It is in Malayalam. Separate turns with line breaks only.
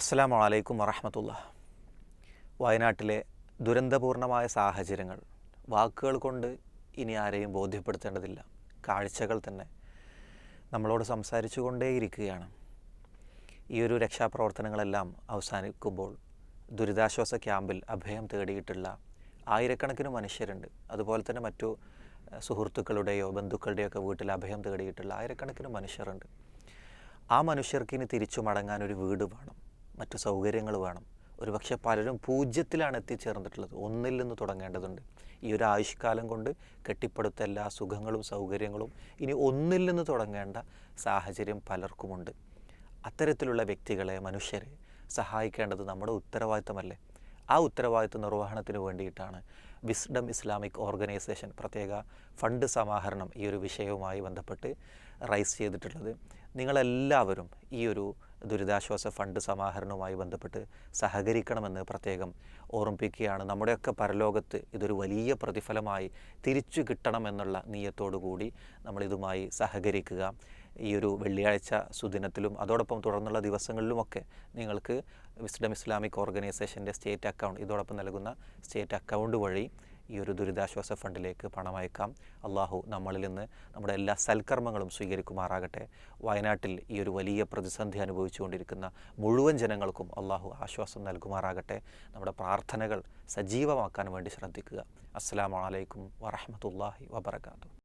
അസ്സാം വലൈക്കും വറഹമത്തുള്ള. വയനാട്ടിലെ ദുരന്തപൂർണമായ സാഹചര്യങ്ങൾ വാക്കുകൾ കൊണ്ട് ഇനി ആരെയും ബോധ്യപ്പെടുത്തേണ്ടതില്ല. കാഴ്ചകൾ തന്നെ നമ്മളോട് സംസാരിച്ചു കൊണ്ടേയിരിക്കുകയാണ് ഈ ഒരു രക്ഷാപ്രവർത്തനങ്ങളെല്ലാം അവസാനിക്കുമ്പോൾ ദുരിതാശ്വാസ ക്യാമ്പിൽ അഭയം തേടിയിട്ടുള്ള ആയിരക്കണക്കിന് മനുഷ്യരുണ്ട്. അതുപോലെ തന്നെ മറ്റു സുഹൃത്തുക്കളുടെയോ ബന്ധുക്കളുടെയോ ഒക്കെ വീട്ടിൽ അഭയം തേടിയിട്ടുള്ള ആയിരക്കണക്കിന് മനുഷ്യരുണ്ട്. ആ മനുഷ്യർക്ക് ഇനി തിരിച്ചു മടങ്ങാൻ ഒരു വീട് വേണം. മറ്റു സൗകര്യങ്ങൾ വേണം. ഒരുപക്ഷെ പലരും പൂജ്യത്തിലാണ് എത്തിച്ചേർന്നിട്ടുള്ളത്. ഒന്നിൽ നിന്ന് തുടങ്ങേണ്ടതുണ്ട്. ഈ ഒരു ആയുഷ്കാലം കൊണ്ട് കെട്ടിപ്പടുത്ത എല്ലാ സുഖങ്ങളും സൗകര്യങ്ങളും ഇനി ഒന്നിൽ നിന്ന് തുടങ്ങേണ്ട സാഹചര്യം പലർക്കുമുണ്ട്. അത്തരത്തിലുള്ള വ്യക്തികളെ മനുഷ്യരെ സഹായിക്കേണ്ടത് നമ്മുടെ ഉത്തരവാദിത്തമല്ലേ? ആ ഉത്തരവാദിത്വ നിർവഹണത്തിന് വേണ്ടിയിട്ടാണ് വിസ്ഡം ഇസ്ലാമിക് ഓർഗനൈസേഷൻ പ്രത്യേക ഫണ്ട് സമാഹരണം ഈ ഒരു വിഷയവുമായി ബന്ധപ്പെട്ട് റൈസ് ചെയ്തിട്ടുള്ളത്. നിങ്ങളെല്ലാവരും ഈ ഒരു ദുരിതാശ്വാസ ഫണ്ട് സമാഹരണവുമായി ബന്ധപ്പെട്ട് സഹകരിക്കണമെന്ന് പ്രത്യേകം ഓർമ്മിപ്പിക്കുകയാണ്. നമ്മുടെയൊക്കെ പരലോകത്ത് ഇതൊരു വലിയ പ്രതിഫലമായി തിരിച്ചു കിട്ടണമെന്നുള്ള നീയത്തോടു കൂടി നമ്മളിതുമായി സഹകരിക്കുക. ഈ ഒരു വെള്ളിയാഴ്ച സുദിനത്തിലും അതോടൊപ്പം തുടർന്നുള്ള ദിവസങ്ങളിലുമൊക്കെ നിങ്ങൾക്ക് വിസ്ഡം ഇസ്ലാമിക് ഓർഗനൈസേഷന്റെ സ്റ്റേറ്റ് അക്കൗണ്ട് ഇതോടൊപ്പം നൽകുന്ന സ്റ്റേറ്റ് അക്കൗണ്ട് വഴി ഈ ഒരു ദുരിതാശ്വാസ ഫണ്ടിലേക്ക് പണം അയക്കാം. അള്ളാഹു നമ്മളിൽ നിന്ന് നമ്മുടെ എല്ലാ സൽക്കർമ്മങ്ങളും സ്വീകരിക്കുമാറാകട്ടെ. വയനാട്ടിൽ ഈ ഒരു വലിയ പ്രതിസന്ധി അനുഭവിച്ചുകൊണ്ടിരിക്കുന്ന മുഴുവൻ ജനങ്ങൾക്കും അള്ളാഹു ആശ്വാസം നൽകുമാറാകട്ടെ. നമ്മുടെ പ്രാർത്ഥനകൾ സജീവമാക്കാൻ വേണ്ടി ശ്രദ്ധിക്കുക. അസ്സാം വലൈക്കും വറഹമത്തല്ലാഹി വബർക്കാത്തു